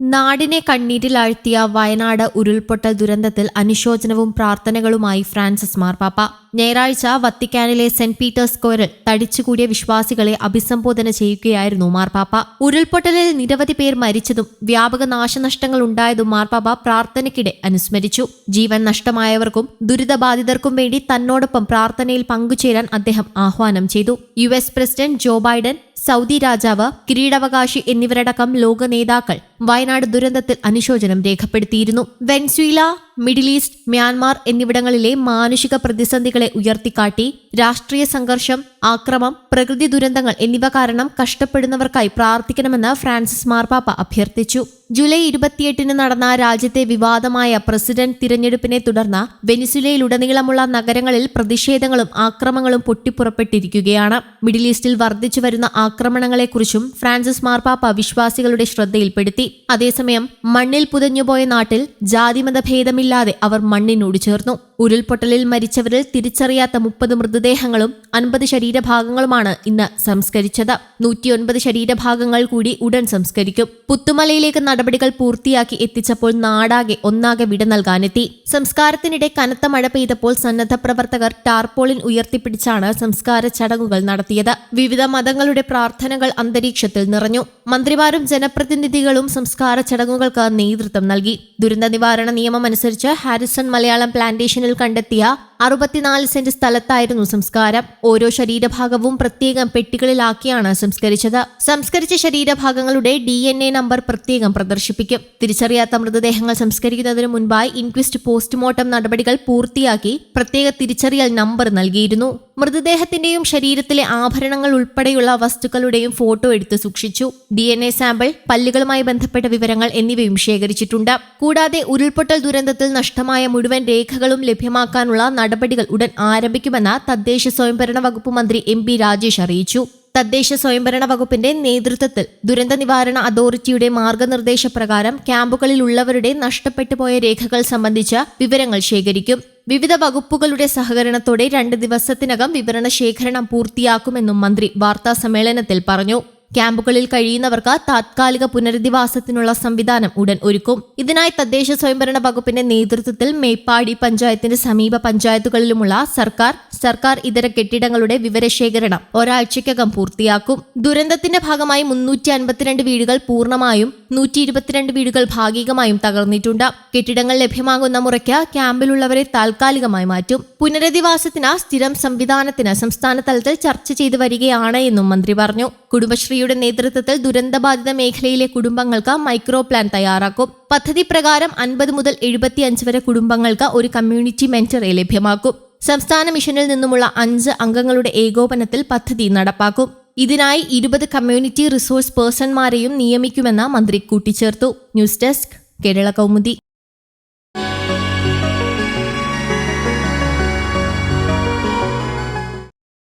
നാടിനെ കണ്ണീരിലാഴ്ത്തിയ വയനാട് ഉരുൾപൊട്ടൽ ദുരന്തത്തിൽ അനുശോചനവും പ്രാർത്ഥനകളുമായി ഫ്രാൻസിസ് മാർപ്പാപ്പ. ഞായറാഴ്ച വത്തിക്കാനിലെ സെന്റ് പീറ്റേഴ്സ് സ്ക്വയറിൽ തടിച്ചുകൂടിയ വിശ്വാസികളെ അഭിസംബോധന ചെയ്യുകയായിരുന്നു മാർപ്പാപ്പ. ഉരുൾപൊട്ടലിൽ നിരവധി പേർ മരിച്ചതും വ്യാപക നാശനഷ്ടങ്ങൾ ഉണ്ടായതും മാർപ്പാപ്പ പ്രാർത്ഥനയ്ക്കിടെ അനുസ്മരിച്ചു. ജീവൻ നഷ്ടമായവർക്കും ദുരിതബാധിതർക്കും വേണ്ടി തന്നോടൊപ്പം പ്രാർത്ഥനയിൽ പങ്കുചേരാൻ അദ്ദേഹം ആഹ്വാനം ചെയ്തു. U president Joe Biden Saudi രാജാവ് കിരീടാവകാശി എന്നിവരടക്കം ലോക നേതാക്കൾ വയനാട് ദുരന്തത്തിൽ അനുശോചനം രേഖപ്പെടുത്തിയിരുന്നു. വെൻസ്വീല മിഡിൽ ഈസ്റ്റ് മ്യാൻമാർ എന്നിവിടങ്ങളിലെ മാനുഷിക പ്രതിസന്ധികളെ ഉയർത്തിക്കാട്ടി രാഷ്ട്രീയ സംഘർഷം ആക്രമം പ്രകൃതി ദുരന്തങ്ങൾ എന്നിവ കാരണം കഷ്ടപ്പെടുന്നവർക്കായി പ്രാർത്ഥിക്കണമെന്ന് ഫ്രാൻസിസ് മാർപാപ്പ അഭ്യർത്ഥിച്ചു. ജൂലൈ ഇരുപത്തിയെട്ടിന് നടന്ന രാജ്യത്തെ വിവാദമായ പ്രസിഡന്റ് തിരഞ്ഞെടുപ്പിനെ തുടർന്ന് വെനിസുലയിലുടനീളമുള്ള നഗരങ്ങളിൽ പ്രതിഷേധങ്ങളും ആക്രമങ്ങളും പൊട്ടിപ്പുറപ്പെട്ടിരിക്കുകയാണ്. മിഡിൽ ഈസ്റ്റിൽ വർദ്ധിച്ചു വരുന്ന ആക്രമണങ്ങളെക്കുറിച്ചും ഫ്രാൻസിസ് മാർപാപ്പ വിശ്വാസികളുടെ ശ്രദ്ധയിൽപ്പെടുത്തി. അതേസമയം മണ്ണിൽ പുതഞ്ഞുപോയ നാട്ടിൽ ജാതിമത ഭേദമില്ലാതെ അവർ മണ്ണിനോട് ചേർന്നു. ഉരുൾപൊട്ടലിൽ മരിച്ചവരിൽ തിരിച്ചറിയാത്ത മുപ്പത് മൃതദേഹങ്ങളും അൻപത് ശരീരഭാഗങ്ങളുമാണ് ഇന്ന് സംസ്കരിച്ചത്. നൂറ്റിയൊൻപത് ശരീരഭാഗങ്ങൾ കൂടി ഉടൻ സംസ്കരിക്കും. പുത്തുമലയിലേക്ക് നടപടികൾ പൂർത്തിയാക്കി എത്തിച്ചപ്പോൾ നാടാകെ ഒന്നാകെ വിട നൽകാനെത്തി. സംസ്കാരത്തിനിടെ കനത്ത മഴ പെയ്തപ്പോൾ സന്നദ്ധ പ്രവർത്തകർ ടാർപോളിൻ ഉയർത്തിപ്പിടിച്ചാണ് സംസ്കാര ചടങ്ങുകൾ നടത്തിയത്. വിവിധ മതങ്ങളുടെ പ്രാർത്ഥനകൾ അന്തരീക്ഷത്തിൽ നിറഞ്ഞു. മന്ത്രിമാരും ജനപ്രതിനിധികളും സംസ്കാര ചടങ്ങുകൾക്ക് നേതൃത്വം നൽകി. ദുരന്ത നിവാരണ നിയമം അനുസരിച്ച് ഹാരിസൺ മലയാളം പ്ലാന്റേഷനിൽ കണ്ടെത്തിയ അറുപത്തിനാല് സെന്റ് സ്ഥലത്തായിരുന്നു സംസ്കാരം ഓരോ ശരീരഭാഗവും പ്രത്യേകം പെട്ടികളിലാക്കിയാണ് സംസ്കരിച്ചത്. സംസ്കരിച്ച ശരീരഭാഗങ്ങളുടെ ഡി എൻ എ നമ്പർ പ്രത്യേകം പ്രദർശിപ്പിക്കും. തിരിച്ചറിയാത്ത മൃതദേഹങ്ങൾ സംസ്കരിക്കുന്നതിന് മുൻപായി ഇൻക്വിസ്റ്റ് പോസ്റ്റ്മോർട്ടം നടപടികൾ പൂർത്തിയാക്കി പ്രത്യേക തിരിച്ചറിയൽ നമ്പർ നൽകിയിരുന്നു. മൃതദേഹത്തിന്റെയും ശരീരത്തിലെ ആഭരണങ്ങൾ ഉൾപ്പെടെയുള്ള വസ്തുക്കളുടെയും ഫോട്ടോ എടുത്ത് സൂക്ഷിച്ചു. ഡി എൻ എ സാമ്പിൾ പല്ലുകളുമായി ബന്ധപ്പെട്ട വിവരങ്ങൾ എന്നിവയും ശേഖരിച്ചിട്ടുണ്ട്. കൂടാതെ ഉരുൾപൊട്ടൽ ദുരന്തത്തിൽ നഷ്ടമായ മുഴുവൻ രേഖകളും ലഭ്യമാക്കാനുള്ള നടപടികൾ ഉടൻ ആരംഭിക്കുമെന്ന് തദ്ദേശ സ്വയംഭരണ വകുപ്പ് മന്ത്രി എം പി രാജേഷ് അറിയിച്ചു. തദ്ദേശ സ്വയംഭരണ വകുപ്പിന്റെ നേതൃത്വത്തിൽ ദുരന്ത നിവാരണ അതോറിറ്റിയുടെ മാർഗനിർദ്ദേശപ്രകാരം ക്യാമ്പുകളിലുള്ളവരുടെ നഷ്ടപ്പെട്ടുപോയ രേഖകൾ സംബന്ധിച്ച വിവരങ്ങൾ ശേഖരിക്കും. വിവിധ വകുപ്പുകളുടെ സഹകരണത്തോടെ രണ്ട് ദിവസത്തിനകം വിവരണ ശേഖരണം പൂർത്തിയാക്കുമെന്നും മന്ത്രി വാർത്താസമ്മേളനത്തിൽ പറഞ്ഞു. ക്യാമ്പുകളിൽ കഴിയുന്നവർക്ക് താത്കാലിക പുനരധിവാസത്തിനുള്ള സംവിധാനം ഉടൻ ഒരുക്കും. ഇതിനായി തദ്ദേശ സ്വയംഭരണ വകുപ്പിന്റെ നേതൃത്വത്തിൽ മേപ്പാടി പഞ്ചായത്തിന്റെ സമീപ പഞ്ചായത്തുകളിലുമുള്ള സർക്കാർ സർക്കാർ ഇതര കെട്ടിടങ്ങളുടെ വിവരശേഖരണം ഒരാഴ്ചയ്ക്കകം പൂർത്തിയാക്കും. ദുരന്തത്തിന്റെ ഭാഗമായി മുന്നൂറ്റി അൻപത്തിരണ്ട് വീടുകൾ പൂർണമായും നൂറ്റി ഇരുപത്തിരണ്ട് വീടുകൾ ഭാഗികമായും തകർന്നിട്ടുണ്ട്. കെട്ടിടങ്ങൾ ലഭ്യമാകുന്ന മുറയ്ക്ക് ക്യാമ്പിലുള്ളവരെ താൽക്കാലികമായി മാറ്റും. പുനരധിവാസത്തിന് സ്ഥിരം സംവിധാനത്തിന് സംസ്ഥാന തലത്തിൽ ചർച്ച ചെയ്തു വരികയാണ് എന്നും മന്ത്രി പറഞ്ഞു. കുടുംബശ്രീയുടെ നേതൃത്വത്തിൽ ദുരന്തബാധിത മേഖലയിലെ കുടുംബങ്ങൾക്ക് മൈക്രോ പ്ലാൻ തയ്യാറാക്കും. പദ്ധതി പ്രകാരം അൻപത് മുതൽ എഴുപത്തിയഞ്ച് വരെ കുടുംബങ്ങൾക്ക് ഒരു കമ്മ്യൂണിറ്റി മെന്ററെ ലഭ്യമാക്കും. സംസ്ഥാന മിഷനിൽ നിന്നുമുള്ള അഞ്ച് അംഗങ്ങളുടെ ഏകോപനത്തിൽ പദ്ധതി നടപ്പാക്കും. ഇതിനായി ഇരുപത് കമ്മ്യൂണിറ്റി റിസോഴ്സ് പേഴ്സൺമാരെയും നിയമിക്കുമെന്ന് മന്ത്രി കൂട്ടിച്ചേർത്തു. News desk Kerala Kaumudi.